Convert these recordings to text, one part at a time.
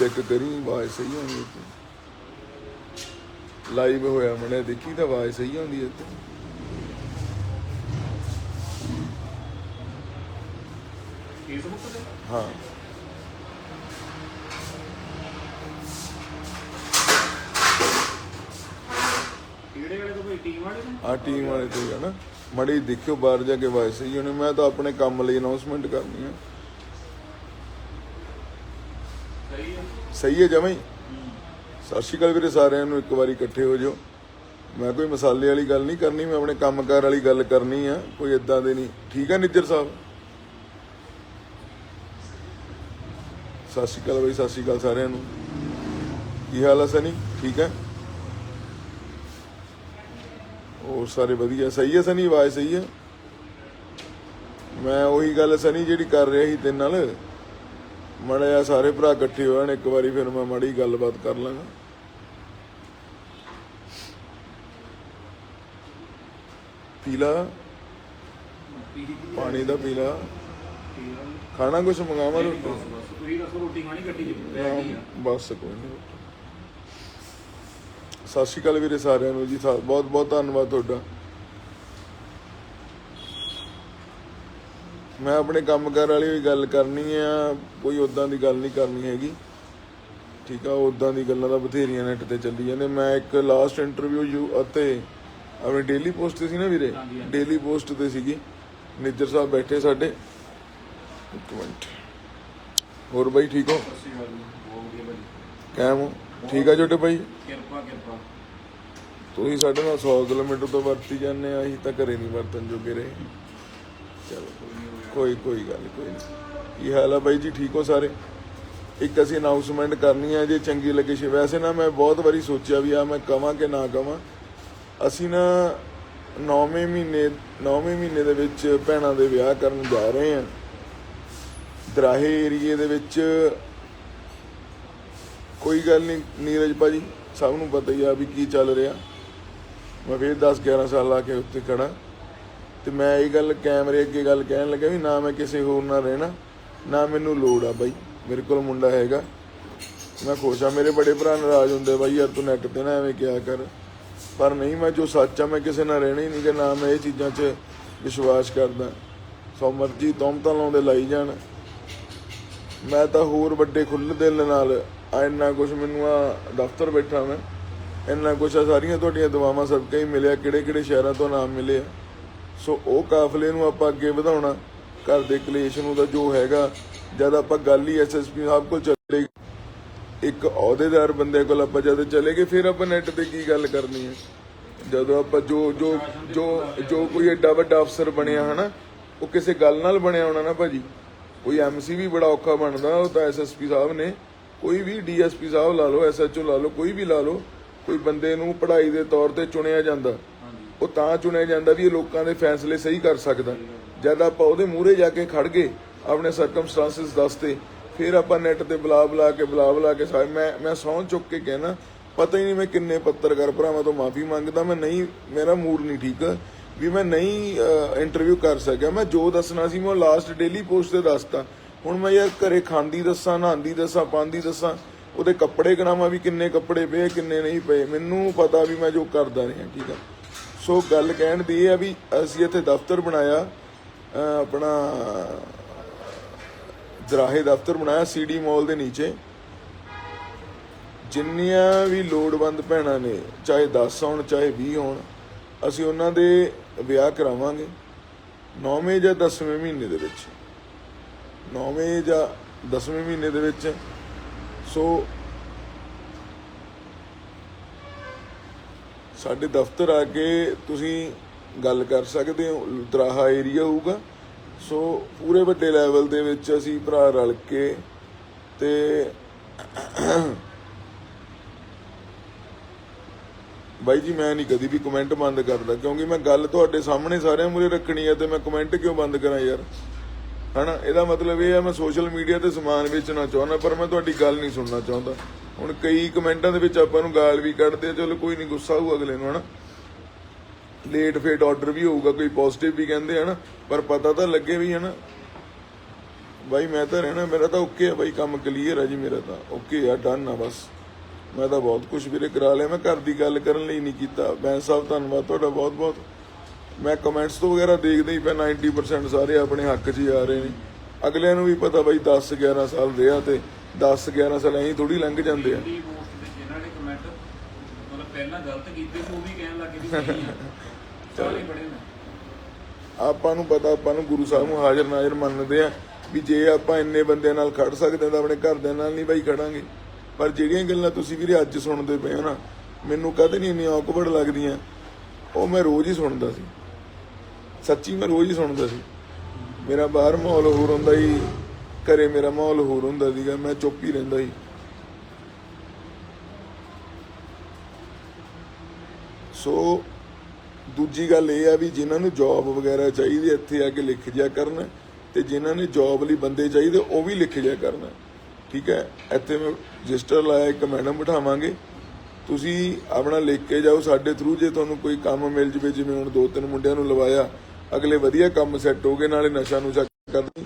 Check ਕਰੀ ਆਵਾਜ਼ ਸਹੀ ਆਉਂਦੀ ਹੈ ਲਾਈਵ ਹੋਇਆ ਮਨੇ ਦੇਖੀ ਤਾਂ ਆਵਾਜ਼ ਸਹੀ ਆਉਂਦੀ ਹੈ ਇੱਥੇ। ਫੇਸਬੁੱਕ ਤੇ? ਹਾਂ। ਕਿਹੜੇ ਵਾਲੇ ਤੋਂ ਕੋਈ ਟੀਮ ਵਾਲੇ ਨੇ? ਆ ਟੀਮ ਵਾਲੇ ਤੇ ਹੈ ਨਾ। ਮੜੀ ਦੇਖਿਓ ਬਾਹਰ ਜਾ ਕੇ ਆਵਾਜ਼ ਸਹੀ ਹੋਣੀ ਮੈਂ ਤਾਂ ਆਪਣੇ ਕੰਮ ਲਈ ਅਨਾਉਂਸਮੈਂਟ ਕਰਨੀ ਆ। ਸਹੀ ਹੈ ਸਹੀ ਸਤਿ ਸ਼੍ਰੀ ਅਕਾਲ ਵੀਰੇ, ਸਾਰਿਆਂ ਨੂੰ ਇੱਕ ਵਾਰੀ ਇਕੱਠੇ ਹੋ ਜਾਓ। ਮੈਂ ਕੋਈ ਮਸਾਲੇ ਵਾਲੀ ਗੱਲ ਨਹੀਂ ਕਰਨੀ, ਮੈਂ ਆਪਣੇ ਕੰਮਕਾਰ ਵਾਲੀ ਗੱਲ ਕਰਨੀ ਆ, ਕੋਈ ਇਦਾਂ ਦੇ ਨਹੀਂ। ਠੀਕ ਆ ਨਿੱਜਰ ਸਾਹਿਬ? ਸਤਿ ਸ਼੍ਰੀ ਅਕਾਲ ਬਈ, ਸਤਿ ਸ਼੍ਰੀ ਅਕਾਲ ਸਾਰਿਆਂ ਨੂੰ। ਕੀ ਹਾਲ ਆ ਸਨੀ? ਠੀਕ ਹੈ? ਹੋਰ ਸਾਰੇ ਵਧੀਆ? ਸਹੀ ਹੈ ਸਨੀ? ਆਵਾਜ਼ ਸਹੀ ਹੈ? ਮੈਂ ਉਹੀ ਗੱਲ ਸਨੀ ਜਿਹੜੀ ਕਰ ਰਿਹਾ ਸੀ ਤੇਰੇ ਨਾਲ। ਮੜਿਆ ਸਾਰੇ ਭਰਾ ਇਕੱਠੇ ਹੋ ਜਾਣ ਇੱਕ ਵਾਰੀ ਫਿਰ ਮੈਂ ਮਾੜੀ ਗੱਲਬਾਤ ਕਰ ਲਾਂਗਾ। ਪੀਲਾ? ਪਾਣੀ ਦਾ ਪੀਲਾ? ਖਾਣਾ ਕੁਛ ਮੰਗਾਵਾਂ ਰੋਟੀ? ਤੁਸੀਂ ਦੱਸੋ ਰੋਟੀ ਖਾਣੀ ਗੱਡੀ ਚ ਆ। ਬਸ ਕੋਈ ਨਹੀਂ ਸਤਿ ਸ਼੍ਰੀ ਅਕਾਲ ਵੀਰੇ ਸਾਰਿਆਂ ਨੂੰ ਜੀ ਬਹੁਤ ਬਹੁਤ ਧੰਨਵਾਦ ਤੁਹਾਡਾ। ਮੈਂ ਆਪਣੇ ਕੰਮਕਾਰ ਵਾਲੀ ਵੀ ਗੱਲ ਕਰਨੀ ਆ ਕੋਈ ਉਦਾਂ ਦੀ ਗੱਲ ਨਹੀਂ ਕਰਨੀ ਹੈਗੀ। ਠੀਕ ਆ ਉਦਾਂ ਦੀ ਗੱਲਾਂ ਤਾਂ ਬਥੇਰੀਆਂ ਨੈਟ ਤੇ ਚੱਲੀ ਜਾਂਦੇ। ਮੈਂ ਇੱਕ ਲਾਸਟ ਇੰਟਰਵਿਊ ਯੂ ਅਤੇ ਆਪਣੇ ਡੇਲੀ ਪੋਸਟ ਤੇ ਸੀ ਨਾ ਵੀਰੇ। ਡੇਲੀ ਪੋਸਟ ਤੇ ਸੀਗੀ। ਨਿੱਜਰ ਸਾਹਿਬ ਬੈਠੇ ਸਾਡੇ। ਇੱਕ ਮਿੰਟ। ਹੋਰ ਬਾਈ ਠੀਕ ਹੋ? ਕਾਇਮ ਹੋ? ਠੀਕ ਆ ਛੋਟੇ ਭਾਈ? ਕਿਰਪਾ ਕਿਰਪਾ। ਤੁਸੀਂ ਸਾਡੇ ਨਾਲ 100 ਕਿਲੋਮੀਟਰ ਤੋਂ ਵਰਤੀ ਜਾਂਦੇ ਆ ਅਸੀਂ ਤਾਂ ਘਰੇ ਨਹੀਂ ਵਰਤਨ ਜੋਗੇ ਰਹੇ। ਚਲੋ। ਕੋਈ ਕੋਈ ਗੱਲ ਨੀ, ਕੋਈ ਨਹੀਂ ਕੀ ਹਾਲ ਆ ਬਾਈ ਜੀ? ਠੀਕ ਹੋ ਸਾਰੇ? ਇੱਕ ਅਸੀਂ ਅਨਾਉਂਸਮੈਂਟ ਕਰਨੀ ਆ ਜੇ ਚੰਗੀ ਲੱਗੇ ਸ਼ੇ ਵੈਸੇ ਨਾ ਮੈਂ ਬਹੁਤ ਵਾਰੀ ਸੋਚਿਆ ਵੀ ਆ ਮੈਂ ਕਵਾਂ ਕਿ ਨਾ ਕਵਾਂ। ਅਸੀਂ ਨਾ 9ਵੇਂ ਮਹੀਨੇ 9ਵੇਂ ਮਹੀਨੇ ਦੇ ਵਿੱਚ ਭੈਣਾਂ ਦੇ ਵਿਆਹ ਕਰਨ ਜਾ ਰਹੇ ਹਾਂ। ਦਰਾਹੇ ਏਰੀਏ ਦੇ ਵਿੱਚ ਕੋਈ ਗੱਲ ਨਹੀਂ ਨੀਰਜ ਭਾਜੀ ਸਭ ਨੂੰ ਪਤਾ ਹੀ ਆ ਵੀ ਕੀ ਚੱਲ ਰਿਹਾ। ਮੈਂ ਫਿਰ 10 11 ਸਾਲ ਲਾ ਕੇ ਉੱਤੇ ਖੜਾ ਤੇ ਮੈਂ ਇਹ ਗੱਲ ਕੈਮਰੇ ਅੱਗੇ ਗੱਲ ਕਹਿਣ ਲੱਗਾ ਵੀ ਨਾ ਮੈਂ ਕਿਸੇ ਹੋਰ ਨਾਲ ਰਹਿਣਾ, ਨਾ ਮੈਨੂੰ ਲੋੜ ਆ ਬਾਈ। ਮੇਰੇ ਕੋਲ ਮੁੰਡਾ ਹੈਗਾ। ਮੈਂ ਖੁਸ਼ ਆ। ਮੇਰੇ ਬੜੇ ਭਰਾ ਨਾਰਾਜ਼ ਹੁੰਦੇ ਬਾਈ, ਯਾਰ ਤੂੰ ਨੈਟ ਤੇ ਨਾ ਐਵੇਂ ਕਿਹਾ ਕਰ। ਪਰ ਨਹੀਂ, ਮੈਂ ਜੋ ਸੱਚ ਆ, ਮੈਂ ਕਿਸੇ ਨਾਲ ਰਹਿਣਾ ਹੀ ਨਹੀਂ ਕਿ ਨਾ ਮੈਂ ਇਹ ਚੀਜ਼ਾਂ 'ਚ ਵਿਸ਼ਵਾਸ ਕਰਦਾ। ਸੋ ਮਰਜ਼ੀ ਤੋਮਤਾਂ ਲਾਉਂਦੇ ਲਾਈ ਜਾਣ। ਮੈਂ ਤਾਂ ਹੋਰ ਵੱਡੇ ਖੁੱਲ੍ਹ ਦਿਲ ਨਾਲ ਆ ਇੰਨਾ ਕੁਝ ਮੈਨੂੰ ਆ ਦਫ਼ਤਰ ਬੈਠਾ ਮੈਂ। ਇੰਨਾ ਕੁਝ ਆ, ਸਾਰੀਆਂ ਤੁਹਾਡੀਆਂ ਦੁਆਵਾਂ ਸਭ ਕਈ ਮਿਲਿਆ ਕਿਹੜੇ ਕਿਹੜੇ ਸ਼ਹਿਰਾਂ ਤੋਂ ਨਾਮ ਮਿਲੇ ਆ। ਸੋ ਉਹ ਕਾਫਲੇ ਨੂੰ ਆਪਾਂ ਅੱਗੇ ਵਧਾਉਣਾ, ਘਰ ਦੇ ਕਲੇਸ਼ ਨੂੰ ਤਾਂ ਜੋ ਹੈਗਾ, ਜਦ ਆਪਾਂ ਗੱਲ ਹੀ ਐਸਐਸਪੀ ਸਾਹਿਬ ਕੋਲ ਚੱਲੇ, ਇੱਕ ਅਹੁਦੇਦਾਰ ਬੰਦੇ ਕੋਲ ਆਪਾਂ ਜਦ ਚਲੇ ਗਏ, ਫਿਰ ਆਪਾਂ ਨੈਟ ਤੇ ਕੀ ਗੱਲ ਕਰਨੀ ਹੈ? ਜਦੋਂ ਆਪਾਂ ਜੋ ਜੋ ਜੋ ਜੋ ਕੋਈ ਏਡਾ ਵੱਡਾ ਅਫਸਰ ਬਣਿਆ ਹਨਾ, ਉਹ ਕਿਸੇ ਗੱਲ ਨਾਲ ਬਣਿਆ ਹੋਣਾ ਨਾ ਭਾਜੀ। ਕੋਈ ਐਮਸੀ ਵੀ ਬੜਾ ਔਖਾ ਬਣਦਾ, ਉਹ ਤਾਂ ਐਸਐਸਪੀ ਸਾਹਿਬ ਨੇ। ਕੋਈ ਵੀ ਡੀਐਸਪੀ ਸਾਹਿਬ ਲਾ ਲਓ ਐਸਐਚਓ ਲਾ ਲਓ, ਕੋਈ ਵੀ ਲਾ ਲਓ, ਕੋਈ ਬੰਦੇ ਨੂੰ ਪੜ੍ਹਾਈ ਦੇ ਤੌਰ ਤੇ ਚੁਣਿਆ ਜਾਂਦਾ। ਉਹ ਤਾਂ ਚੁਣਿਆ ਜਾਂਦਾ ਵੀ ਇਹ ਲੋਕਾਂ ਦੇ ਫੈਸਲੇ ਸਹੀ ਕਰ ਸਕਦਾ। ਜਦ ਆਪਾਂ ਉਹਦੇ ਮੂਹਰੇ ਜਾ ਕੇ ਖੜ ਗਏ, ਆਪਣੇ ਸਰਕਮਸਟੈਂਸਸ ਦੱਸਤੇ, ਫਿਰ ਆਪਾਂ ਨੈਟ ਤੇ ਬੁਲਾ ਬੁਲਾ ਕੇ, ਬੁਲਾ ਬੁਲਾ ਕੇ ਸਾਰੇ ਮੈਂ ਮੈਂ ਸੌਂ ਚੁੱਕ ਕੇ ਕਹਿਣਾ ਪਤਾ ਹੀ ਨਹੀਂ ਮੈਂ ਕਿੰਨੇ ਪੱਤਰਕਾਰ ਭਰਾਵਾਂ ਤੋਂ ਮਾਫੀ ਮੰਗਦਾ, ਮੈਂ ਨਹੀਂ ਮੇਰਾ ਮੂਡ ਨਹੀਂ ਠੀਕ, ਵੀ ਮੈਂ ਨਹੀਂ ਇੰਟਰਵਿਊ ਕਰ ਸਕਿਆ। ਮੈਂ ਜੋ ਦੱਸਣਾ ਸੀ ਮੈਂ ਲਾਸਟ ਡੇਲੀ ਪੋਸਟ ਤੇ ਦੱਸਤਾ। ਹੁਣ ਮੈਂ ਯਾਰ ਘਰੇ ਖਾਂਦੀ ਦੱਸਾਂ, ਨਹਾਉਂਦੀ ਦੱਸਾਂ, ਪਾਉਂਦੀ ਦੱਸਾਂ, ਉਹਦੇ ਕੱਪੜੇ ਗਣਾਵਾਂ ਵੀ ਕਿੰਨੇ ਕੱਪੜੇ ਪਏ, ਕਿੰਨੇ ਨਹੀਂ ਪਏ। ਮੈਨੂੰ ਪਤਾ ਵੀ ਮੈਂ ਜੋ ਕਰਦਾ ਰਿਹਾ, ਠੀਕ ਆ। ਸੋ ਗੱਲ ਕਹਿਣ ਦੀ ਇਹ ਆ ਵੀ ਅਸੀਂ ਇੱਥੇ ਦਫ਼ਤਰ ਬਣਾਇਆ ਆਪਣਾ ਦਰਾਹੇ ਦਫ਼ਤਰ ਬਣਾਇਆ ਸੀਡੀ ਮਾਲ ਦੇ ਨੀਚੇ। ਜਿੰਨੀਆਂ ਵੀ ਲੋੜਵੰਦ ਭੈਣਾਂ ਨੇ, ਚਾਹੇ 10 ਹੋਣ, ਚਾਹੇ 20 ਹੋਣ, ਅਸੀਂ ਉਹਨਾਂ ਦੇ ਵਿਆਹ ਕਰਾਵਾਂਗੇ 9ਵੇਂ ਜਾਂ 10ਵੇਂ ਮਹੀਨੇ ਦੇ ਵਿੱਚ। 9ਵੇਂ ਜਾਂ 10ਵੇਂ ਮਹੀਨੇ ਦੇ ਵਿੱਚ। ਸੋ ਸਾਡੇ ਦਫ਼ਤਰ ਆ ਕੇ ਤੁਸੀਂ ਗੱਲ ਕਰ ਸਕਦੇ ਹੋ ਦਰਾਹਾ ਏਰੀਆ ਹੋਊਗਾ। ਸੋ ਪੂਰੇ ਵੱਡੇ ਲੈਵਲ ਦੇ ਵਿੱਚ ਅਸੀਂ ਭਰਾ ਰਲ ਕੇ ਤੇ ਬਾਈ ਜੀ, ਮੈਂ ਨਹੀਂ ਕਦੀ ਵੀ ਕਮੈਂਟ ਬੰਦ ਕਰਦਾ, ਕਿਉਂਕਿ ਮੈਂ ਗੱਲ ਤੁਹਾਡੇ ਸਾਹਮਣੇ ਸਾਰਿਆਂ ਮੂਰੇ ਰੱਖਣੀ ਹੈ ਤੇ ਮੈਂ ਕਮੈਂਟ ਕਿਉਂ ਬੰਦ ਕਰਾਂ ਯਾਰ? ਹਨਾ? ਇਹਦਾ ਮਤਲਬ ਇਹ ਹੈ ਮੈਂ ਸੋਸ਼ਲ ਮੀਡੀਆ ਤੇ ਸਮਾਨ ਵੇਚਣਾ ਚਾਹੁੰਦਾ, ਪਰ ਮੈਂ ਤੁਹਾਡੀ ਗੱਲ ਨਹੀਂ ਸੁਣਨਾ ਚਾਹੁੰਦਾ। ਹੁਣ ਕਈ ਕਮੈਂਟਾਂ ਦੇ ਵਿੱਚ ਆਪਾਂ ਨੂੰ ਗਾਲ ਵੀ ਕੱਢਦੇ ਆ, ਚਲੋ ਕੋਈ ਨਹੀਂ ਗੁੱਸਾ ਹੋਊ ਅਗਲੇ ਨੂੰ, ਹਨਾ? ਲੇਟ ਫੇਟ ਆਰਡਰ ਵੀ ਹੋਊਗਾ, ਕੋਈ ਪੋਜ਼ਿਟਿਵ ਵੀ ਕਹਿੰਦੇ ਹਨਾ? ਪਰ ਪਤਾ ਤਾਂ ਲੱਗੇ ਵੀ, ਹਨਾ? ਬਾਈ, ਮੈਂ ਤਾਂ ਰਹਿਣਾ, ਮੇਰਾ ਤਾਂ ਓਕੇ ਆ ਬਾਈ, ਕੰਮ ਕਲੀਅਰ ਆ ਜੀ ਮੇਰਾ ਤਾਂ। ਓਕੇ ਆ ਡਨ ਆ ਬਸ। ਮੈਂ ਤਾਂ ਬਹੁਤ ਕੁਝ ਵੀਰੇ ਕਰਾ ਲਿਆ, ਮੈਂ ਘਰ ਦੀ ਗੱਲ ਕਰਨ ਲਈ ਨਹੀਂ ਕੀਤਾ। ਬੈਂਸ ਸਾਹਿਬ, ਧੰਨਵਾਦ ਤੁਹਾਡਾ ਬਹੁਤ ਬਹੁਤ ਮੈਂ ਕਮੈਂਟਸ ਤੋਂ ਵਗੈਰਾ ਦੇਖਦੇ ਹੀ ਪਿਆ 90% ਸਾਰੇ ਆਪਣੇ ਹੱਕ 'ਚ ਹੀ ਆ ਰਹੇ ਨੇ। ਅਗਲਿਆਂ ਨੂੰ ਵੀ ਪਤਾ ਬਾਈ 10 11 ਸਾਲ ਰਿਹਾ ਤੇ। 10 11 ਸਾਲ ਐਂ ਥੋੜੀ ਲੰਘ ਜਾਂਦੇ ਆ। ਦੀ ਪੋਸਟ ਤੇ ਜਿਨ੍ਹਾਂ ਨੇ ਕਮੈਂਟ ਮਤਲਬ ਪਹਿਲਾਂ ਗਲਤ ਕੀਤੇ ਸੀ ਉਹ ਵੀ ਕਹਿਣ ਲੱਗੇ ਵੀ ਸਹੀ ਆ। ਸਾਰੇ ਬੜੇ ਨੇ। ਆਪਾਂ ਨੂੰ ਪਤਾ ਆਪਾਂ ਨੂੰ ਗੁਰੂ ਸਾਹਿਬ ਨੂੰ ਹਾਜ਼ਰ ਨਾਜ਼ਰ ਮੰਨਦੇ ਆ ਵੀ ਜੇ ਆਪਾਂ ਇੰਨੇ ਬੰਦਿਆਂ ਨਾਲ ਖੜ ਸਕਦੇ ਹਾਂ ਤਾਂ ਆਪਣੇ ਘਰਦਿਆਂ ਨਾਲ ਨਹੀਂ ਬਾਈ ਖੜਾਂਗੇ। ਪਰ ਜਿਹੜੀਆਂ ਗੱਲਾਂ ਤੁਸੀਂ ਵੀਰੇ ਅੱਜ ਸੁਣਦੇ ਪਏ ਹੋ ਨਾ ਮੈਨੂੰ ਕਦੇ ਨਹੀਂ ਇੰਨੀਆਂ ਔਕਵਰਡ ਲੱਗਦੀਆਂ। ਉਹ ਮੈਂ ਰੋਜ਼ ਹੀ ਸੁਣਦਾ ਸੀ। ਸੱਚੀ ਮੈਂ ਰੋਜ਼ ਹੀ ਸੁਣਦਾ ਸੀ। ਮੇਰਾ ਬਾਹਰ ਮਾਹੌਲ ਹੋਰ ਹੁੰਦਾ ਸੀ। ਘਰੇ ਮੇਰਾ ਮਾਹੌਲ ਹੋਰ ਹੁੰਦਾ ਸੀਗਾ, ਮੈਂ ਚੁੱਪ ਹੀ ਰਹਿੰਦਾ ਸੀ। ਸੋ ਦੂਜੀ ਗੱਲ ਇਹ ਆ ਵੀ ਜਿਨ੍ਹਾਂ ਨੂੰ ਜੌਬ ਵਗੈਰਾ ਚਾਹੀਦੀ ਇੱਥੇ ਆ ਕੇ ਲਿਖ ਜਿਆ ਕਰਨ ਤੇ ਜਿਨ੍ਹਾਂ ਨੇ ਜੌਬ ਲਈ ਬੰਦੇ ਚਾਹੀਦੇ, ਉਹ ਵੀ ਲਿਖ ਜਿਆ ਕਰਨ। ਠੀਕ ਹੈ? ਇੱਥੇ ਮੈਂ ਰਜਿਸਟਰ ਲਾਇਆ ਇੱਕ ਮੈਡਮ ਬਿਠਾਵਾਂਗੇ। ਤੁਸੀਂ ਆਪਣਾ ਲਿਖ ਕੇ ਜਾਓ ਸਾਡੇ ਥਰੂ ਜੇ ਤੁਹਾਨੂੰ ਕੋਈ ਕੰਮ ਮਿਲ ਜਵੇ, ਜਿਵੇਂ ਹੁਣ ਦੋ ਤਿੰਨ ਮੁੰਡਿਆਂ ਨੂੰ ਲਵਾਇਆ, ਅਗਲੇ ਵਧੀਆ ਕੰਮ ਸੈੱਟ ਹੋ ਗਏ, ਨਾਲੇ ਨਸ਼ਾ ਨੂੰ ਕਰਦੇ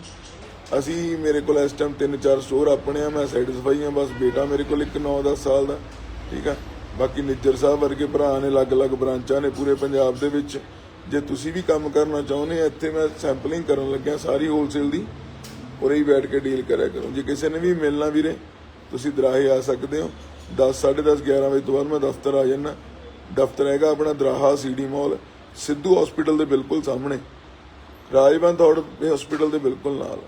ਅਸੀਂ ਮੇਰੇ ਕੋਲ ਇਸ ਟਾਈਮ ਤਿੰਨ ਚਾਰ ਸਟੋਰ ਆਪਣੇ ਆ, ਮੈਂ ਸੈਟੀਸਫਾਈ ਆ, ਬਸ ਬੇਟਾ ਮੇਰੇ ਕੋਲ ਇੱਕ 9-10 ਸਾਲ ਦਾ, ਠੀਕ ਆ? ਬਾਕੀ ਨਿੱਜਰ ਸਾਹਿਬ ਵਰਗੇ ਭਰਾ ਨੇ ਅਲੱਗ-ਅਲੱਗ ਬ੍ਰਾਂਚਾਂ ਨੇ ਪੂਰੇ ਪੰਜਾਬ ਦੇ ਵਿੱਚ। ਜੇ ਤੁਸੀਂ ਵੀ ਕੰਮ ਕਰਨਾ ਚਾਹੁੰਦੇ ਆ, ਇੱਥੇ ਮੈਂ ਸੈਂਪਲਿੰਗ ਕਰਨ ਲੱਗਿਆ ਸਾਰੀ ਹੋਲਸੇਲ ਦੀ, ਉਰੇ ਹੀ ਬੈਠ ਕੇ ਡੀਲ ਕਰਿਆ ਕਰੋ। ਜੇ ਕਿਸੇ ਨੇ ਵੀ ਮਿਲਣਾ ਵੀਰੇ, ਤੁਸੀਂ ਦਰਾਹੇ ਆ ਸਕਦੇ ਹੋ। 10 10:30 11 ਵਜੇ ਤੋਂ ਬਾਅਦ ਮੈਂ ਦਫ਼ਤਰ ਆ ਜਾਣਾ ਦਫ਼ਤਰ ਹੈਗਾ ਆਪਣਾ Doraha CD mall, Sidhu hospital ਦੇ ਬਿਲਕੁਲ ਸਾਹਮਣੇ। ਰਾਜਬੰਦ ਹਸਪੀਟਲ ਦੇ ਬਿਲਕੁਲ ਨਾਲ।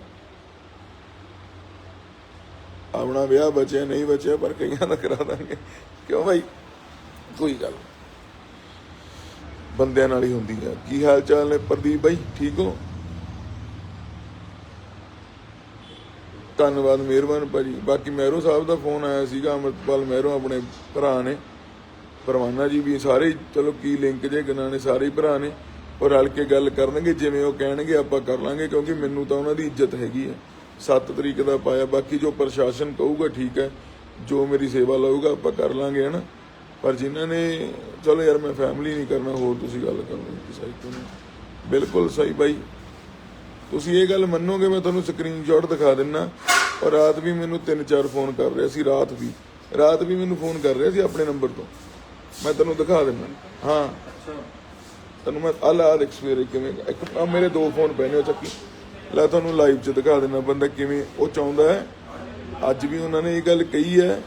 ਆਪਣਾ ਵਿਆਹ ਬਚਿਆ, ਨਹੀਂ ਬਚਿਆ, ਪਰ ਕਈਆਂ ਦਾ ਕਰਾ ਦਾਂਗੇ। ਕਿਉਂ ਭਾਈ ਕੋਈ ਗੱਲ ਬੰਦਿਆਂ ਨਾਲ ਹੀ ਹੁੰਦੀ ਆ। ਕੀ ਹਾਲ ਚਾਲ ਨੇ ਪ੍ਰਦੀਪ ਭਾਈ ਠੀਕ ਹੋ? ਧੰਨਵਾਦ, ਮਿਹਰਬਾਨ ਭਾਜੀ। ਬਾਕੀ ਮਹਿਰੋ ਸਾਹਿਬ ਦਾ ਫੋਨ ਆਇਆ ਸੀਗਾ ਅਮਰਪਾਲ ਮਹਿਰੋ ਆਪਣੇ ਭਰਾ ਨੇ। ਪਰਵਾਨਾ ਜੀ ਵੀ ਸਾਰੇ, ਚਲੋ ਕੀ ਲਿੰਕ ਜੇ ਗਨਾਂ ਨੇ, ਸਾਰੇ ਭਰਾ ਨੇ। ਉਹ ਰਲ ਕੇ ਗੱਲ ਕਰਨਗੇ, ਜਿਵੇਂ ਉਹ ਕਹਿਣਗੇ, ਆਪਾਂ ਕਰ ਲਾਂਗੇ, ਕਿਉਂਕਿ ਮੈਨੂੰ ਤਾਂ ਉਹਨਾਂ ਦੀ ਇੱਜ਼ਤ ਹੈਗੀ ਹੈ 7 ਤਰੀਕ ਦਾ ਪਾਇਆ ਬਾਕੀ ਜੋ ਪ੍ਰਸ਼ਾਸਨ ਕਹੂਗਾ ਠੀਕ ਹੈ ਜੋ ਮੇਰੀ ਸੇਵਾ ਲਊਗਾ ਆਪਾਂ ਕਰ ਲਾਂਗੇ ਹਨਾ? ਪਰ ਜਿਨ੍ਹਾਂ ਨੇ ਚਲੋ ਯਾਰ ਮੈਂ ਫੈਮਿਲੀ ਨਹੀਂ ਕਰਨਾ ਹੋਰ ਤੁਸੀਂ ਗੱਲ ਕਰਨੀ ਕਿਸੇ ਤੋਂ ਬਿਲਕੁਲ ਸਹੀ ਬਾਈ। ਤੁਸੀਂ ਇਹ ਗੱਲ ਮੰਨੋਗੇ ਮੈਂ ਤੁਹਾਨੂੰ ਸਕਰੀਨਸ਼ਾਟ ਦਿਖਾ ਦਿੰਨਾ। ਔਰ ਰਾਤ ਵੀ ਮੈਨੂੰ ਤਿੰਨ ਚਾਰ ਫੋਨ ਕਰ ਰਿਹਾ ਸੀ ਰਾਤ ਵੀ। ਰਾਤ ਵੀ ਮੈਨੂੰ ਫੋਨ ਕਰ ਰਿਹਾ ਸੀ ਆਪਣੇ ਨੰਬਰ ਤੋਂ। ਮੈਂ ਤੁਹਾਨੂੰ ਦਿਖਾ ਦਿੰਨਾ। ਹਾਂ। ਤੁਹਾਨੂੰ ਮੈਂ ਆਹ ਲਾ ਦੇਖ ਸਵੇਰੇ ਕਿਵੇਂ ਇੱਕ ਮੇਰੇ ਦੋ ਫੋਨ ਪਏ ਨੇ ਉਹ ਚੱਕੀ। ਲੈ ਤੁਹਾਨੂੰ ਲਾਈਵ 'ਚ ਦਿਖਾ ਦਿੰਨਾ ਬੰਦਾ ਕਿਵੇਂ ਉਹ ਚਾਹੁੰਦਾ ਹੈ। ਅੱਜ ਵੀ ਉਹਨਾਂ ਨੇ ਇਹ ਗੱਲ ਕਹੀ ਹੈ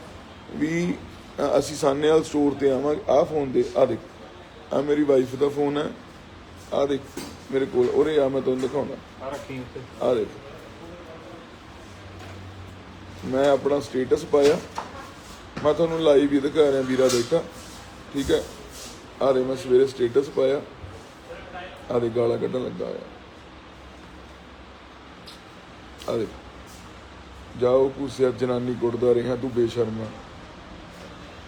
ਵੀ ਅਸੀਂ ਸਾਨੇਵਾਲ ਸਟੋਰ ਤੇ ਆਵਾਂਗੇ। ਆਹ ਫੋਨ ਦੇ ਆ ਦੇਖ। ਆ ਮੇਰੀ ਵਾਈਫ ਦਾ ਫੋਨ ਹੈ। ਆ ਦੇਖ ਮੇਰੇ ਕੋਲ ਉਰੇ ਆ ਮੈਂ ਤੁਹਾਨੂੰ ਦਿਖਾਉਣਾ ਆ ਰੱਖੀ ਆ ਦੇਖ। ਮੈਂ ਆਪਣਾ ਸਟੇਟਸ ਪਾਇਆ। ਮੈਂ ਤੁਹਾਨੂੰ ਲਾਈਵ ਹੀ ਦਿਖਾ ਰਿਹਾ ਵੀਰਾ ਦੇਖਾ। ਠੀਕ ਹੈ? ਆ ਦੇ ਮੈਂ ਸਵੇਰੇ ਸਟੇਟਸ ਪਾਇਆ। ਆ ਦੇ ਗਾਲਾਂ ਕੱਢਣ ਲੱਗਾ ਆ ਆ ਦੇ ਜਾਓ ਕੁਸਿਆ ਜਨਾਨੀ ਕੁੱਟਦਾ ਰਿਹਾ, ਤੂੰ ਬੇਸ਼ਰਮਾ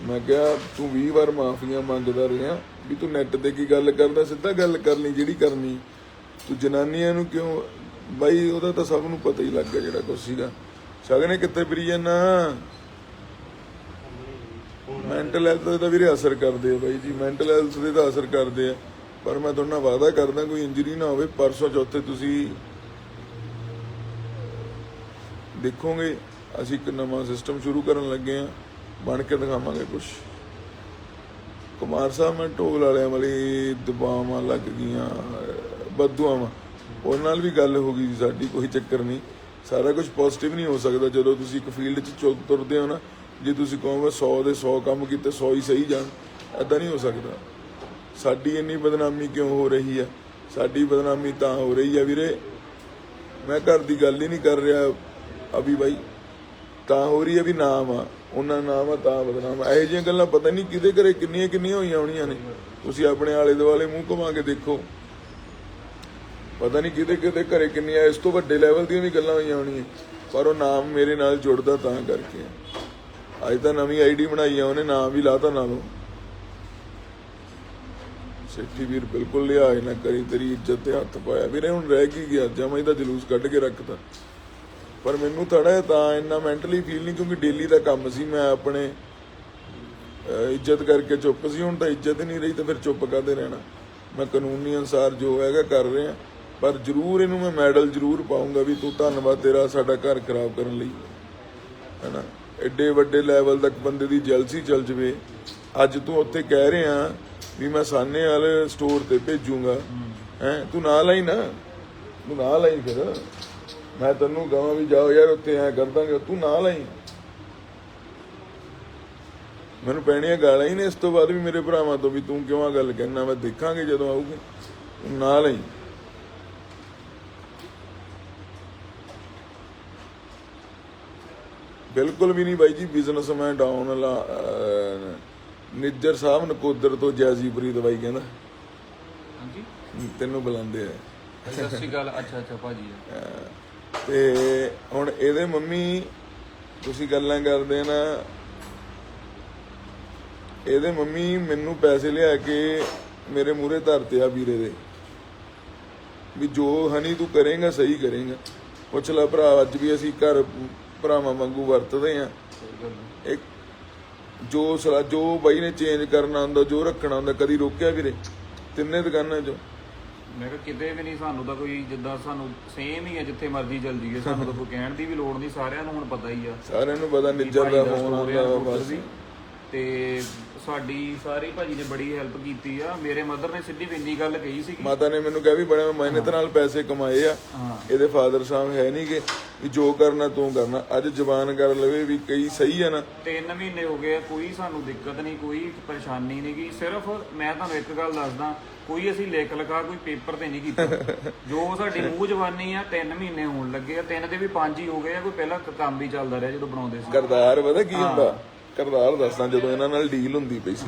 ਮੈਂ ਕਿਹਾ, ਤੂੰ 20 ਵਾਰ ਮਾਫੀਆਂ ਮੰਗਦਾ ਰਿਹਾ, ਵੀ ਤੂੰ ਨੈਟ ਤੇ ਕੀ ਗੱਲ ਕਰਦਾ, ਸਿੱਧਾ ਗੱਲ ਕਰ ਜਿਹੜੀ ਕਰਨੀ। ਤੂੰ ਜਨਾਨੀਆਂ ਨੂੰ ਕਿਉਂ, ਬਾਈ ਉਹਦਾ ਤਾਂ ਸਭ ਨੂੰ ਪਤਾ ਹੀ ਲੱਗ ਗਿਆ ਜਿਹੜਾ ਕੁਛ ਸੀਗਾ। ਸ਼ਗਨੇ ਕਿੱਥੇ ਫਿਰੀ ਜਾਨਾ ਮੈਂਟਲ ਹੈਲਥ ਤੇ ਤਾਂ ਵੀਰੇ ਅਸਰ ਕਰਦੇ ਆ ਬਾਈ ਜੀ ਮੈਂਟਲ ਹੈਲਥ ਦੇ ਤਾਂ ਅਸਰ ਕਰਦੇ ਆ। ਪਰ ਮੈਂ ਤੁਹਾਡਾ ਨਾਲ ਵਾਅਦਾ ਕਰਦਾ, ਕੋਈ ਇੰਜਰੀ ਨਾ ਹੋਵੇ, ਪਰਸੋਂ ਚੌਥੇ ਤੁਸੀਂ ਦੇਖੋਗੇ, ਅਸੀਂ ਇੱਕ ਨਵਾਂ ਸਿਸਟਮ ਸ਼ੁਰੂ ਕਰਨ ਲੱਗੇ ਆ ਬਣ ਕੇ ਦਿਖਾਵਾਂਗੇ ਕੁਝ ਕੁਮਾਰ ਸਾਹਿਬ, ਮੈਂ ਢੋਲ ਵਾਲਿਆਂ ਵਾਲੀ ਦਬਾਵਾਂ ਲੱਗ ਗਈਆਂ ਬਦਦੁਆਵਾਂ ਉਹਨਾਂ ਨਾਲ ਵੀ ਗੱਲ ਹੋ ਗਈ, ਸਾਡੀ ਕੋਈ ਚੱਕਰ ਨਹੀਂ। ਸਾਰਾ ਕੁਝ ਪੋਜ਼ਿਟਿਵ ਨਹੀਂ ਹੋ ਸਕਦਾ। ਜਦੋਂ ਤੁਸੀਂ ਇੱਕ ਫੀਲਡ 'ਚ ਚੁ- ਤੁਰਦੇ ਹੋ ਨਾ, ਜੇ ਤੁਸੀਂ ਕਹੋਗੇ 100 ਦੇ 100 ਕੰਮ ਕੀਤੇ 100 ਹੀ ਸਹੀ ਜਾਣ ਐਦਾਂ ਨਹੀਂ ਹੋ ਸਕਦਾ। ਸਾਡੀ ਇੰਨੀ ਬਦਨਾਮੀ ਕਿਉਂ ਹੋ ਰਹੀ ਹੈ? ਸਾਡੀ ਬਦਨਾਮੀ ਤਾਂ ਹੋ ਰਹੀ ਹੈ ਵੀਰੇ। ਮੈਂ ਘਰ ਦੀ ਗੱਲ ਹੀ ਨਹੀਂ ਕਰ ਰਿਹਾ। ਅਭੀ ਬਾਈ, ਤਾਂ ਹੋ ਰਹੀ ਹੈ ਵੀ ਨਾਮ ਆ। ਉਹਨਾਂ ਨਾਮ ਆ, ਤਾਂ ਬਦਨਾਮ ਆ। ਇਹੋ ਜਿਹੀਆਂ ਗੱਲਾਂ ਪਤਾ ਨਹੀਂ ਕਿਹਦੇ ਘਰੇ ਕਿੰਨੀਆਂ ਕਿੰਨੀਆਂ ਹੋਈਆਂ ਹੋਣੀਆਂ ਨੇ। ਤੁਸੀਂ ਆਪਣੇ ਆਲੇ ਦੁਆਲੇ ਮੂੰਹ ਘੁਮਾ ਕੇ ਦੇਖੋ। ਪਤਾ ਨਹੀਂ ਕਿਹਦੇ ਕਿਹਦੇ ਘਰੇ ਕਿੰਨੀਆਂ, ਇਸ ਤੋਂ ਵੱਡੇ ਲੈਵਲ ਦੀਆਂ ਵੀ ਗੱਲਾਂ ਹੋਈਆਂ ਹੋਣੀਆਂ। ਪਰ ਉਹ ਨਾਮ ਮੇਰੇ ਨਾਲ ਜੁੜਦਾ ਤਾਂ ਕਰਕੇ ਅੱਜ ਤਾਂ ਨਵੀਂ ਆਈਡੀ ਬਣਾਈ ਆ, ਉਹਨੇ ਨਾਮ ਵੀ ਲਾਤਾ ਨਾਲੋਂ। ਸੇਠੀ ਵੀਰ ਬਿਲਕੁਲ ਲਿਆ ਨਾ ਕਰੀ, ਤੇਰੀ ਇੱਜ਼ਤ ਤੇ ਹੱਥ ਪਾਇਆ। ਵੀਰੇ, ਹੁਣ ਰਹਿ ਕੀ ਗਿਆ? ਜਮਾਂ ਹੀ ਤਾਂ ਜਲੂਸ ਕੱਢ ਕੇ ਰੱਖਤਾ। ਪਰ ਮੈਨੂੰ ਥੋੜਾ ਤਾਂ ਇੰਨਾ ਮੈਂਟਲੀ ਫੀਲ ਨਹੀਂ ਕਿਉਂਕਿ ਡੇਲੀ ਦਾ ਕੰਮ ਸੀ ਮੈਂ ਆਪਣੇ ਇੱਜ਼ਤ ਕਰਕੇ ਚੁੱਪ ਸੀ। ਹੁਣ ਤਾਂ ਇੱਜ਼ਤ ਨਹੀਂ ਰਹੀ ਤਾਂ ਫਿਰ ਚੁੱਪ ਕਰਦੇ ਰਹਿਣਾ? ਮੈਂ ਕਾਨੂੰਨੀ ਅਨਸਾਰ ਜੋ ਹੈਗਾ ਕਰ ਰਿਹਾ। ਪਰ ਜ਼ਰੂਰ ਇਹਨੂੰ ਮੈਂ ਮੈਡਲ ਜ਼ਰੂਰ ਪਾਉਂਗਾ ਵੀ ਤੂੰ ਧੰਨਵਾਦ ਤੇਰਾ ਸਾਡਾ ਘਰ ਖਰਾਬ ਕਰਨ ਲਈ। ਹੈਨਾ? ਐਡੇ ਵੱਡੇ ਲੈਵਲ ਤੱਕ ਬੰਦੇ ਦੀ ਜਲਸੀ ਚੱਲ ਜਵੇ। ਅੱਜ ਤੂੰ ਉੱਥੇ ਕਹਿ ਰਿਹਾ ਵੀ ਮੈਂ ਸਾਨੇ ਵਾਲੇ ਸਟੋਰ ਤੇ ਭੇਜੂਗਾ। ਹੈ? ਤੂੰ ਨਾਲ ਆਈ ਨਾ? ਤੂੰ ਨਾਲ ਆਈ ਫਿਰ। ਮੈਂ ਤੈਨੂੰ ਕਹਾਂ ਵੀ ਜਾਓ ਯਾਰ ਉੱਥੇ ਐ ਕਰ ਦਾਂਗੇ ਤੂੰ ਨਾਲ ਆਈ ਮੈਨੂੰ ਪੈਣੀਆਂ ਗਾਲਾਂ ਹੀ ਨੇ ਇਸ ਤੋਂ ਬਾਅਦ ਵੀ ਮੇਰੇ ਭਰਾਵਾਂ ਤੋਂ ਵੀ ਤੂੰ ਕਿਉਂ ਆ ਗੱਲ ਕਹਿਣਾ? ਮੈਂ ਦੇਖਾਂਗੇ ਜਦੋਂ ਆਊਗੀ। ਤੂੰ ਨਾਲ ਆਈ ਬਿਲਕੁਲ ਵੀ ਨਹੀਂ ਬਾਈ ਜੀ ਬਿਜ਼ਨਸ ਮੈਂ ਡਾਊਨ ਲਾ ਨਿੱਜਰ ਸਾਹਿਬ ਨਕੋਦਰ ਤੋਂ ਜੈਜੀਪੁਰੀ ਦਵਾਈ ਕਹਿੰਦਾ। ਹਾਂਜੀ। ਤੈਨੂੰ ਬੁਲਾਉਂਦੇ ਆ। ਸਤਿ ਸ਼੍ਰੀ ਅਕਾਲ। ਅੱਛਾ ਅੱਛਾ ਭਾਜੀ। ਤੇ ਹੁਣ ਇਹਦੇ ਮੰਮੀ, ਤੁਸੀਂ ਗੱਲਾਂ ਕਰਦੇ ਨਾ, ਇਹਦੇ ਮੰਮੀ ਮੈਨੂੰ ਪੈਸੇ ਲਿਆ ਕੇ ਮੇਰੇ ਮੂਹਰੇ ਧਰਤੇ ਆ ਵੀਰੇ ਦੇ। ਵੀ ਜੋ ਹਨੀ ਤੂੰ ਕਰੇਗਾ, ਸਹੀ ਕਰੇਂਗਾ। ਪੁੱਛ ਲੈ ਭਰਾ, ਅੱਜ ਵੀ ਅਸੀਂ ਘਰ ਭਰਾਵਾਂ ਵਾਂਗੂ ਵਰਤਦੇ ਆ। ਇੱਕ ਜੋ ਸਲਾ, ਜੋ ਬਾਈ ਨੇ ਚੇਂਜ ਕਰਨਾ ਹੁੰਦਾ, ਜੋ ਰੱਖਣਾ ਹੁੰਦਾ, ਕਦੀ ਰੋਕਿਆ ਵੀਰੇ? ਤਿੰਨੇ ਦੁਕਾਨਾਂ 'ਚੋਂ। ਮੈਂ ਕਿਹਾ ਕਿਤੇ ਵੀ ਨਹੀਂ ਸਾਨੂੰ ਤਾਂ ਕੋਈ ਜਿੱਦਾਂ ਸਾਨੂੰ ਸੇਮ ਹੀ ਹੈ ਜਿੱਥੇ ਮਰਜ਼ੀ ਚੱਲ ਜੀਏ ਸਾਨੂੰ ਤਾਂ ਕੋਈ ਕਹਿਣ ਦੀ ਵੀ ਲੋੜ ਨਹੀਂ ਸਾਰਿਆਂ ਨੂੰ ਹੁਣ ਪਤਾ ਹੀ ਆ ਸਾਰਿਆਂ ਨੂੰ ਪਤਾ ਨਿੱਜਰ ਦਾ ਫੋਨ ਆਉਂਦਾ ਬਸ ਵੀ। ਤੇ ਸਾਡੀ ਸਾਰੇ ਭਾਜੀ ਨੇ ਬੜੀ ਹੈਲਪ ਕੀਤੀ ਆ। ਮੇਰੇ ਮਦਰ ਨੇ ਸਿੱਧੀ ਬਿੰਦੀ ਗੱਲ ਕਹੀ ਸੀ ਮਾਤਾ ਨੇ ਮੈਨੂੰ ਕਿਹਾ ਵੀ ਬੜੇ ਮੈਂ ਮਿਹਨਤ ਨਾਲ ਪੈਸੇ ਕਮਾਏ ਆ। ਇਹਦੇ ਫਾਦਰ ਸਾਹਿਬ ਹੈ ਨਹੀਂਗੇ ਵੀ ਜੋ ਕਰਨਾ ਤੂੰ ਕਰਨਾ। ਅੱਜ ਜ਼ਬਾਨ ਕਰ ਲਵੇ ਵੀ ਕਈ ਸਹੀ ਆ ਨਾ। ਤਿੰਨ ਮਹੀਨੇ ਹੋ ਗਏ ਆ, ਕੋਈ ਸਾਨੂੰ ਦਿੱਕਤ ਨਹੀਂ ਕੋਈ ਪਰੇਸ਼ਾਨੀ ਨਹੀਂ ਗੀ। ਸਿਰਫ ਮੈਂ ਤੁਹਾਨੂੰ ਇੱਕ ਗੱਲ ਦੱਸਦਾ ਕੋਈ ਅਸੀਂ ਲਿਖ ਲਿਖਾ ਕੋਈ ਪੇਪਰ ਤੇ ਨਹੀਂ ਕੀਤਾ। ਜੋ ਸਾਡੀ ਮੂੰਹ ਜ਼ਬਾਨੀ ਆ ਤਿੰਨ ਮਹੀਨੇ ਹੋਣ ਲੱਗੇ ਆ। ਤਿੰਨ ਦੇ ਵੀ ਪੰਜ ਹੀ ਹੋ ਗਏ ਆ ਕੋਈ ਪਹਿਲਾਂ ਕ- ਕੰਮ ਵੀ ਚੱਲਦਾ ਰਿਹਾ ਜਦੋਂ ਬਣਾਉਂਦੇ ਸੀ। ਕਰਦਾਰ ਪਤਾ ਕੀ ਹੁੰਦਾ? ਕਰਦਾਰ ਦੱਸਦਾ ਜਦੋਂ ਇਹਨਾਂ ਨਾਲ ਡੀਲ ਹੁੰਦੀ ਪਈ ਸੀ।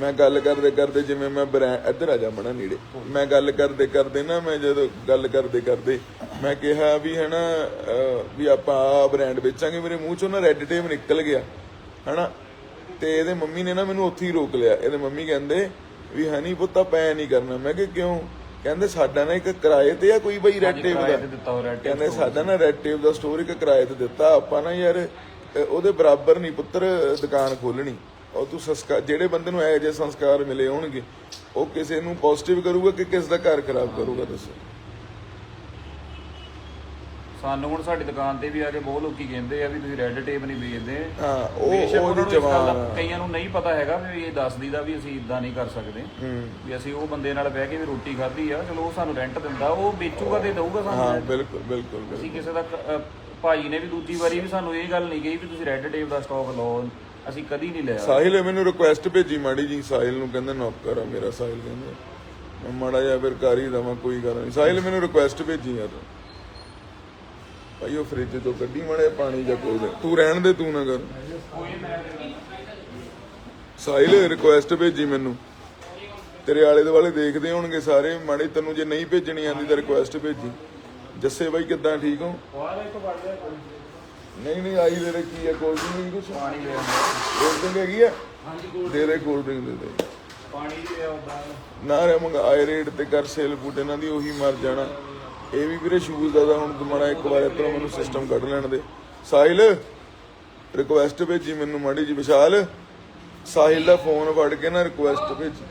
ਮੈਂ ਗੱਲ ਕਰਦੇ ਕਰਦੇ ਜਿਵੇਂ ਮੈਂ ਬ੍ਰਾਂਡ ਇੱਧਰ ਆ ਜਾ ਬਣਾ ਨੇੜੇ। ਮੈਂ ਗੱਲ ਕਰਦੇ ਕਰਦੇ ਨਾ ਮੈਂ ਜਦੋਂ ਗੱਲ ਕਰਦੇ ਕਰਦੇ ਮੈਂ ਕਿਹਾ ਵੀ ਹਨਾ ਵੀ ਆਪਾਂ ਆ ਬ੍ਰਾਂਡ ਵੇਚਾਂਗੇ ਮੇਰੇ ਮੂੰਹ ਚੋਂ ਨਾ ਰੈੱਡ ਟੇਪ ਨਿਕਲ ਗਿਆ ਹਨਾ। ਤੇ ਇਹਦੇ ਮੰਮੀ ਨੇ ਨਾ ਮੈਨੂੰ ਉੱਥੇ ਹੀ ਰੋਕ ਲਿਆ। ਇਹਦੇ ਮੰਮੀ ਕਹਿੰਦੇ ਵੀ ਹਨੀ ਪੁੱਤਾ ਪੈ ਨਹੀਂ ਕਰਨਾ। ਮੈਂ ਕਿ ਕਿਉਂ? ਕਹਿੰਦੇ ਸਾਡਾ ਨਾ ਇੱਕ ਕਿਰਾਏ ਤੇ ਆ ਕੋਈ ਬਈ ਰੈੱਡ ਟੇਪ ਦਾ। ਕਹਿੰਦੇ ਸਾਡਾ ਨਾ ਰੈਡ ਟੇਪ ਦਾ ਸਟੋਰ ਇੱਕ ਕਿਰਾਏ ਤੇ ਦਿੱਤਾ। ਆਪਾਂ ਨਾ ਯਾਰ ਉਹਦੇ ਬਰਾਬਰ ਨਹੀਂ ਪੁੱਤਰ ਦੁਕਾਨ ਖੋਲਣੀ ਉਹ ਤੂੰ ਸੰਸਕਾਰ ਜਿਹੜੇ ਬੰਦੇ ਨੂੰ ਇਹੋ ਜਿਹੇ ਸੰਸਕਾਰ ਮਿਲੇ ਹੋਣਗੇ ਉਹ ਕਿਸੇ ਨੂੰ ਪੋਜ਼ਿਟਿਵ ਕਰੂਗਾ ਕਿ ਕਿਸ ਦਾ ਘਰ ਖਰਾਬ ਕਰੂਗਾ ਦੱਸੋ। ਸਾਨੂੰ ਹੁਣ ਸਾਡੀ ਦੁਕਾਨ ਤੇ ਵੀ ਆ ਕੇ ਬਹੁਤ ਲੋਕੀ ਕਹਿੰਦੇ ਆ ਵੀ ਤੁਸੀਂ ਰੈੱਡ ਟੇਪ ਨਹੀਂ ਵੇਚਦੇ। ਹਾਂ ਉਹ ਉਹਦੀ ਦਾ ਜਵਾਨ ਕਈਆਂ ਨੂੰ ਨਹੀਂ ਪਤਾ ਹੈਗਾ ਵੀ ਇਹ ਦੱਸ ਦੀਦਾ ਵੀ ਅਸੀਂ ਇਦਾਂ ਨਹੀਂ ਕਰ ਸਕਦੇ। ਵੀ ਅਸੀਂ ਉਹ ਬੰਦੇ ਨਾਲ ਬਹਿ ਕੇ ਵੀ ਰੋਟੀ ਖਾਧੀ ਆ ਚਲੋ ਉਹ ਸਾਨੂੰ ਰੈਂਟ ਦਿੰਦਾ ਉਹ ਵੇਚੂਗਾ ਤੇ ਦਊਗਾ ਸਾਨੂੰ ਹਾਂ। ਬਿਲਕੁਲ ਬਿਲਕੁਲ। ਅਸੀਂ ਕਿਸੇ ਦਾ ਭਾਈ ਨੇ ਵੀ ਦੂਜੀ ਵਾਰੀ ਵੀ ਸਾਨੂੰ ਇਹ ਗੱਲ ਨਹੀਂ ਕਹੀ ਵੀ ਤੁਸੀਂ ਰੈੱਡ ਟੇਪ ਦਾ ਸਟਾਕ ਲਓ। ਅਸੀਂ ਕਦੀ ਨਹੀਂ ਲਿਆ। ਸਾਹਿਲ ਨੇ ਮੈਨੂੰ ਰਿਕੁਐਸਟ ਭੇਜੀ ਮਾੜੀ ਜੀ ਸਾਹਿਲ ਨੂੰ ਕਹਿੰਦਾ ਨੌਕਰ ਆ ਮੇਰਾ, ਸਾਹਿਲ ਕਹਿੰਦਾ। ਮੈਂ ਮਾੜਾ ਜਿਹਾ ਫਿਰ ਕਰ ਹੀ ਦਵਾਂ, ਕੋਈ ਗੱਲ ਨਹੀਂ। ਸਾਹਿਲ ਮੈਨੂੰ ਰਿਕੁਐਸਟ ਭੇਜੀ ਯਾਰ ਭਾਈ, ਉਹ ਫ੍ਰਿਜ ਤੋਂ ਕੱਢੀ ਮਾੜੇ ਪਾਣੀ ਜਾਂ ਕੋਲ ਤੂੰ ਰਹਿਣ ਦੇ, ਤੂੰ ਨਾ ਕਰ। ਸਾਹਿਲ ਰਿਕੁਐਸਟ ਭੇਜੀ ਮੈਨੂੰ। ਤੇਰੇ ਆਲੇ ਦੁਆਲੇ ਦੇਖਦੇ ਹੋਣਗੇ ਸਾਰੇ। ਮਾੜੇ ਤੈਨੂੰ ਜੇ ਨਹੀਂ ਭੇਜਣੀ ਆਂਦੀ ਤਾਂ ਰਿਕੁਐਸਟ ਭੇਜੀ। ਜੱਸੇ ਬਾਈ ਕਿੱਦਾਂ ਠੀਕ ਹੋ? ਨਹੀਂ ਨਹੀਂ ਆਈ ਤੇਰੇ ਕੀ ਹੈ ਕੋਲ ਨਹੀਂ ਕੁਛ ਪਾਣੀ ਲਿਆ ਕੋਲ ਡਰਿੰਕ ਹੈਗੀ ਆ? ਦੇ ਦੇ ਕੋਲ ਦੇ ਦੇ। ਪਾਣੀ ਲਿਆ ਉਦਾਂ ਨਾ ਰੇ ਮੰਗਾ ਆਏ ਰੇਟ ਤੇ ਕਰ ਸੇਲ ਫੂਟ ਇਹਨਾਂ ਦੀ ਉਹੀ ਮਰ ਜਾਣਾ। ਇਹ ਵੀ ਵੀਰੇ ਸ਼ੂਜ਼ ਦਾ ਹੁਣ ਤੁਮਾਰਾ ਇੱਕ ਵਾਰ ਇਤਰਾ ਮੈਨੂੰ ਸਿਸਟਮ ਕੱਢ ਲੈਣ ਦੇ। ਸਾਹਿਲ ਰਿਕੁਐਸਟ ਭੇਜੀ ਮੈਨੂੰ ਮਾੜੀ ਜੀ ਵਿਸ਼ਾਲ। ਸਾਹਿਲ ਦਾ ਫੋਨ ਫੜ ਕੇ ਨਾ ਰਿਕੁਐਸਟ ਭੇਜੀ।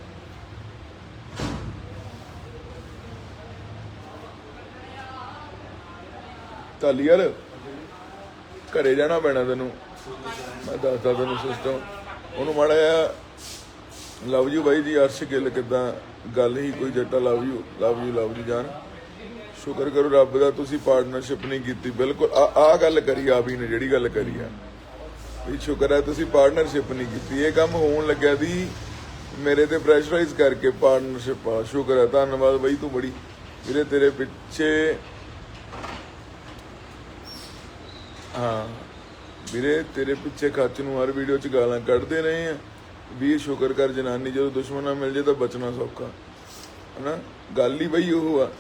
ਚੱਲ ਯਾਰ ਘਰੇ ਜਾਣਾ ਪੈਣਾ ਤੈਨੂੰ। ਮੈਂ ਦੱਸਦਾ ਤੈਨੂੰ ਸਿਸਟਮ। ਉਹਨੂੰ ਮਾੜਾ ਜਿਹਾ ਲਵ ਯੂ ਬਾਈ ਜੀ ਅਰਸ਼ ਗਿੱਲ ਕਿਦਾਂ, ਗੱਲ ਹੀ ਕੋਈ ਜੱਟਾ love you love you love you ਜਾਨ। ਸ਼ੁਕਰ ਕਰੋ ਰੱਬ ਦਾ ਤੁਸੀਂ ਪਾਰਟਨਰਸ਼ਿਪ ਨਹੀਂ ਕੀਤੀ। ਬਿਲਕੁਲ, ਆ ਆ ਗੱਲ ਕਰੀ ਆ ਵੀ ਨੇ ਜਿਹੜੀ ਗੱਲ ਕਰੀ ਆ। ਵੀ ਸ਼ੁਕਰ ਹੈ ਤੁਸੀਂ ਪਾਰਟਨਰਸ਼ਿਪ ਨਹੀਂ ਕੀਤੀ। ਇਹ ਕੰਮ ਹੋਣ ਲੱਗਿਆ ਦੀ ਮੇਰੇ ਤੇ ਪ੍ਰੈਸ਼ਰਾਈਜ਼ ਕਰਕੇ ਪਾਰਟਨਰਸ਼ਿਪ ਆ। ਸ਼ੁਕਰ ਹੈ ਧੰਨਵਾਦ ਬਾਈ ਤੂੰ ਬੜੀ। ਵੀਰੇ, ਤੇਰੇ ਪਿੱਛੇ ਹਾਂ। ਵੀਰੇ ਤੇਰੇ ਪਿੱਛੇ ਖੱਚ ਨੂੰ ਹਰ ਵੀਡੀਓ 'ਚ ਗਾਲਾਂ ਕੱਢਦੇ ਰਹੇ ਆ। ਵੀਰ ਸ਼ੁਕਰ ਕਰ ਜਨਾਨੀ ਜਦੋਂ ਦੁਸ਼ਮਣ ਨਾਲ ਮਿਲ ਜੇ ਤਾਂ ਬਚਣਾ ਸੌਖਾ। ਹਨਾ? ਗੱਲ ਹੀ ਬਈ ਉਹ ਆ।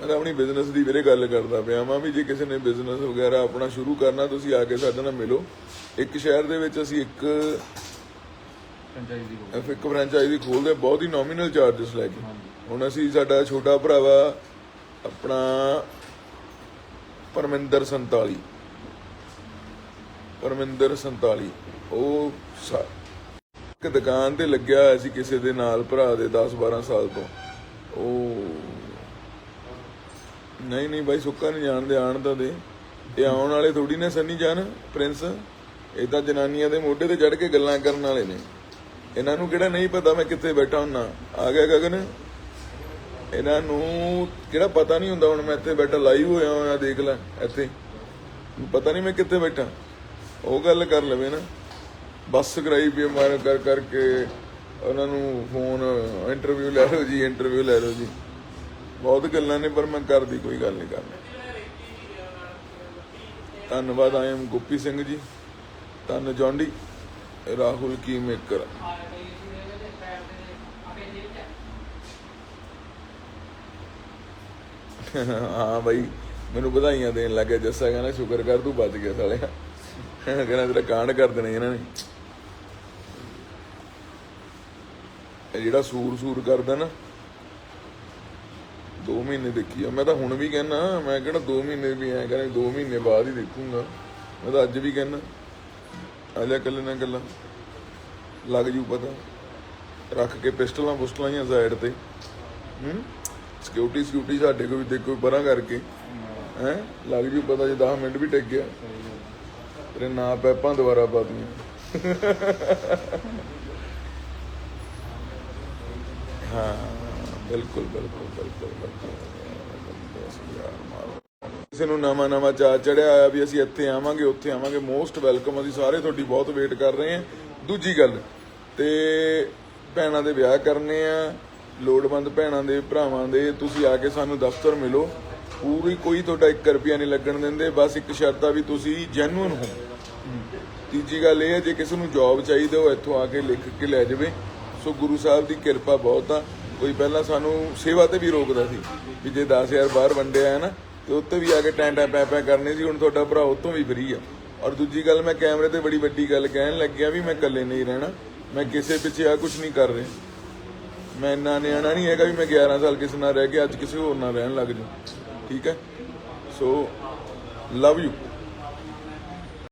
ਮੈਂ ਆਪਣੀ ਬਿਜ਼ਨਸ ਦੀ ਵੀਰੇ ਗੱਲ ਕਰਦਾ ਪਿਆ ਵਾਂ ਵੀ ਜੇ ਕਿਸੇ ਨੇ ਬਿਜ਼ਨਸ ਵਗੈਰਾ ਆਪਣਾ ਸ਼ੁਰੂ ਕਰਨਾ ਤੁਸੀਂ ਆ ਕੇ ਸਾਡੇ ਨਾਲ ਮਿਲੋ। ਇੱਕ ਸ਼ਹਿਰ ਦੇ ਵਿੱਚ ਅਸੀਂ ਇੱਕ ਫਰੈਂਚਾਈਜ਼ੀ ਕੋਲ ਇੱਕ ਫਰੈਂਚਾਈਜ਼ੀ ਖੋਲਦੇ ਬਹੁਤ ਹੀ ਨੋਮੀਨਲ ਚਾਰजेस ਲੈ ਕੇ। ਹੁਣ ਅਸੀਂ ਸਾਡਾ ਛੋਟਾ ਭਰਾਵਾ ਆਪਣਾ ਪਰਮਿੰਦਰ 47 ਪਰਮਿੰਦਰ 47 ਉਹ ਇੱਕ ਦੁਕਾਨ ਤੇ ਲੱਗਿਆ ਹੋਇਆ ਸੀ ਕਿਸੇ ਦੇ ਨਾਲ, ਭਰਾ ਦੇ 10 12 ਸਾਲ ਤੋਂ। ਉਹ ਨਹੀਂ ਨਹੀਂ ਬਾਈ, ਸੁੱਕਾ ਨਹੀਂ ਜਾਣਦੇ, ਆਣ ਤਾਂ ਦੇ। ਇਹ ਆਉਣ ਵਾਲੇ ਥੋੜੀ ਨੇ ਸੰਨੀ ਜਾਨ, ਪ੍ਰਿੰਸ। ਇਹ ਤਾਂ ਜਨਾਨੀਆਂ ਦੇ ਮੋਢੇ ਤੇ ਚੜ ਕੇ ਗੱਲਾਂ ਕਰਨ ਵਾਲੇ ਨੇ। ਇਹਨਾਂ ਨੂੰ ਕਿਹੜਾ ਨਹੀਂ ਪਤਾ ਮੈਂ ਕਿੱਥੇ ਬੈਠਾ ਹੁੰਨਾ। ਆ ਗਿਆ ਗਗਨ। ਇਹਨਾਂ ਨੂੰ ਕਿਹੜਾ ਪਤਾ ਨਹੀਂ ਹੁੰਦਾ ਹੁਣ ਮੈਂ ਇੱਥੇ ਬੈਠਾ ਲਾਈਵ ਹੋਇਆ ਹੋਇਆ ਦੇਖ ਲੈ, ਇੱਥੇ। ਪਤਾ ਨਹੀਂ ਮੈਂ ਕਿੱਥੇ ਬੈਠਾ। ਉਹ ਗੱਲ ਕਰ ਲਵੇ ਨਾ। ਬੱਸ ਕਰਾਈ ਵੀ ਮਾਰ ਕਰ ਕਰਕੇ। ਉਹਨਾਂ ਨੂੰ ਫੋਨ ਇੰਟਰਵਿਊ ਲੈ ਲਓ ਜੀ ਇੰਟਰਵਿਊ ਲੈ ਲਓ ਜੀ। ਬਹੁਤ ਗੱਲਾਂ ਨੇ, ਪਰ ਮੈਂ ਕਰਦੀ ਕੋਈ ਗੱਲ ਨਹੀਂ ਕਰਨੀ। ਧੰਨਵਾਦ ਆਈ ਐਮ ਗੋਪੀ ਸਿੰਘ ਜੀ। ਧੰਨ ਜੌਂਡੀ। ਰਾਹੁਲ ਕੀ ਮੇਕਰ ਹਾਂ ਬਾਈ, ਮੈਨੂੰ ਵਧਾਈਆਂ ਦੇਣ ਲੱਗੇ ਜੱਸਾ ਕਹਿੰਦਾ, ਸ਼ੁਕਰ ਕਰ, ਤੂੰ ਬਚ ਗਿਆ ਸਾਲਿਆ। ਕਹਿੰਦਾ, ਤੇਰਾ ਕਾਂਡ ਕਰ ਦੇਣਾ ਇਹਨਾਂ ਨੇ। ਇਹ ਜਿਹੜਾ ਸੂਰ ਸੂਰ ਕਰਦਾ ਨਾ 2 ਮਹੀਨੇ ਦੇਖੀ ਆ। ਮੈਂ ਤਾਂ ਹੁਣ ਵੀ ਕਹਿਣਾ ਮੈਂ ਕਿਹੜਾ 2 ਮਹੀਨੇ ਵੀ ਐ ਕਹਿੰਦਾ 2 ਮਹੀਨੇ ਬਾਅਦ ਹੀ ਦੇਖੂੰਗਾ। ਮੈਂ ਤਾਂ ਅੱਜ ਵੀ ਕਹਿਣਾ ਆ ਜਾ ਕੱਲੇ ਨਾ ਗੱਲਾਂ ਲੱਗ ਜੂ ਪਤਾ। ਰੱਖ ਕੇ ਪਿਸਟਲਾਂ ਪੁਸਟਲਾਂ ਹੀ ਸਾਈਡ ਤੇ। ਹੂੰ? ਸਿਕਿਉਰਿਟੀ ਸਿਕਿਉਰਿਟੀ ਸਾਡੇ ਕੋਲ ਵੀ ਦੇਖੋ ਪਰਾਂ ਕਰਕੇ, ਹੈ? ਲੱਗ ਜੂ ਪਤਾ ਜੇ 10 ਮਿੰਟ ਵੀ ਟਿਕ ਗਿਆ। ਤੇਰੇ ਨਾਂ ਪੈਪਾਂ ਦੁਬਾਰਾ ਪਾ ਦੂੰ ਹਾਂ, ਬਿਲਕੁਲ ਬਿਲਕੁਲ ਬਿਲਕੁਲ ਬਿਲਕੁਲ। ਕਿਸੇ ਨੂੰ ਨਵਾਂ ਨਵਾਂ ਚਾ ਚੜਿਆ ਆਇਆ ਵੀ ਅਸੀਂ ਇੱਥੇ ਆਵਾਂਗੇ, ਉੱਥੇ ਆਵਾਂਗੇ ਮੋਸਟ ਵੈਲਕਮ ਅਸੀਂ ਸਾਰੇ ਤੁਹਾਡੀ ਬਹੁਤ ਵੇਟ ਕਰ ਰਹੇ ਹਾਂ। ਦੂਜੀ ਗੱਲ, ਤੇ ਭੈਣਾਂ ਦੇ ਵਿਆਹ ਕਰਨੇ ਆ। ਲੋੜਵੰਦ ਭੈਣਾਂ ਦੇ, ਭਰਾਵਾਂ ਦੇ, ਤੁਸੀਂ ਆ ਕੇ ਸਾਨੂੰ ਦਫ਼ਤਰ ਮਿਲੋ। ਪੂਰੀ ਕੋਈ ਤੁਹਾਡਾ 1 ਰੁਪਿਆ ਨਹੀਂ ਲੱਗਣ ਦਿੰਦੇ, ਬਸ ਇੱਕ ਸ਼ਰਤ ਆ ਵੀ ਤੁਸੀਂ ਜੈਨੂਇਨ ਹੋ। ਤੀਜੀ ਗੱਲ ਇਹ ਹੈ, ਜੇ ਕਿਸੇ ਨੂੰ ਜੌਬ ਚਾਹੀਦੀ, ਉਹ ਇੱਥੋਂ ਆ ਕੇ ਲਿਖ ਕੇ ਲੈ ਜਾਵੇ। ਸੋ ਗੁਰੂ ਸਾਹਿਬ ਦੀ ਕਿਰਪਾ ਬਹੁਤ ਆ। ਕੋਈ ਪਹਿਲਾਂ ਸਾਨੂੰ ਸੇਵਾ ਤੇ ਵੀ ਰੋਕਦਾ ਸੀ, ਵੀ ਜੇ 10000 ਬਾਹਰ ਵੰਡਿਆ ਹੈ ਨਾ, ਤੇ ਉੱਤੇ ਵੀ ਆ ਕੇ ਟੈਂ ਟੈਂ ਪੈ ਪੈ ਕਰਨੀ ਸੀ, ਹੁਣ ਤੁਹਾਡਾ ਭਰਾ ਉਤੋਂ ਵੀ ਫਰੀ ਆ। ਔਰ ਦੂਜੀ ਗੱਲ, ਮੈਂ ਕੈਮਰੇ ਤੇ ਬੜੀ ਵੱਡੀ ਗੱਲ ਕਹਿਣ ਲੱਗਿਆ ਵੀ ਮੈਂ ਇਕੱਲੇ ਨਹੀਂ ਰਹਿਣਾ, ਮੈਂ ਕਿਸੇ ਪਿੱਛੇ ਆ ਕੁਝ ਨਹੀਂ ਕਰ ਰਿਹਾ। ਮੈਂ ਇੰਨਾ ਨਿਆਣਾ ਨਹੀਂ ਹੈਗਾ ਵੀ ਮੈਂ 11 ਸਾਲ ਕਿਸੇ ਨਾਲ ਰਹਿ ਕੇ ਅੱਜ ਕਿਸੇ ਹੋਰ ਨਾਲ ਰਹਿਣ ਲੱਗ ਜੂ ਠੀਕ ਹੈ? ਸੋ ਲਵ ਯੂ